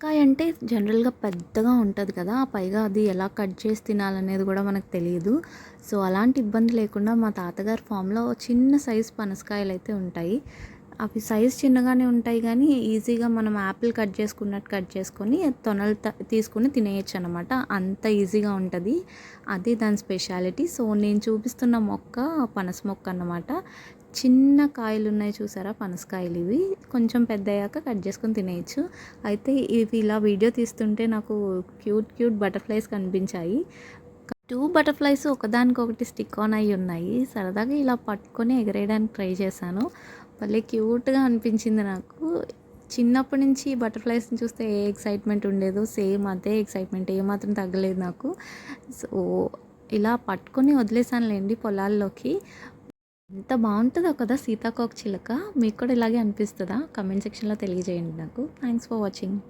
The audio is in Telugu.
కాయ అంటే జనరల్గా పెద్దగా ఉంటుంది కదా పైగా అది ఎలా కట్ చేసి తినాలనేది కూడా మనకు తెలియదు సో అలాంటి ఇబ్బంది లేకుండా మా తాతగారి ఫామ్లో చిన్న సైజ్ పనసకాయలు అయితే ఉంటాయి. అవి సైజ్ చిన్నగానే ఉంటాయి కానీ ఈజీగా మనం యాపిల్ కట్ చేసుకున్నట్టు కట్ చేసుకొని తొనలు తీసుకుని తినేయచ్చు అనమాట అంత ఈజీగా ఉంటుంది. అది దాని స్పెషాలిటీ సో నేను చూపిస్తున్న మొక్క పనస మొక్క అన్నమాట. చిన్న కాయలు ఉన్నాయి చూసారా పనసకాయలు ఇవి. కొంచెం పెద్ద అయ్యాక కట్ చేసుకొని తినేయచ్చు. అయితే ఇవి ఇలా వీడియో తీస్తుంటే నాకు క్యూట్ క్యూట్ బటర్ఫ్లైస్ కనిపించాయి. టూ బటర్ఫ్లైస్ ఒకదానికొకటి స్టిక్ ఆన్ అయి ఉన్నాయి. సరదాగా ఇలా పట్టుకొని ఎగరేయడానికి ట్రై చేశాను. భలే క్యూట్గా అనిపించింది నాకు. చిన్నప్పటి నుంచి బటర్ఫ్లైస్ని చూస్తే ఏ ఎక్సైట్మెంట్ ఉండేదో సేమ్ అదే ఎక్సైట్మెంట్ ఏమాత్రం తగ్గలేదు నాకు. సో ఇలా పట్టుకొని వదిలేసానులేండి పొలాల్లోకి. ఎంత బాగుంటుందో కదా సీతాకోక చిలక. మీకు కూడా ఇలాగే అనిపిస్తుందా? కమెంట్ సెక్షన్లో తెలియజేయండి నాకు. Thanks for watching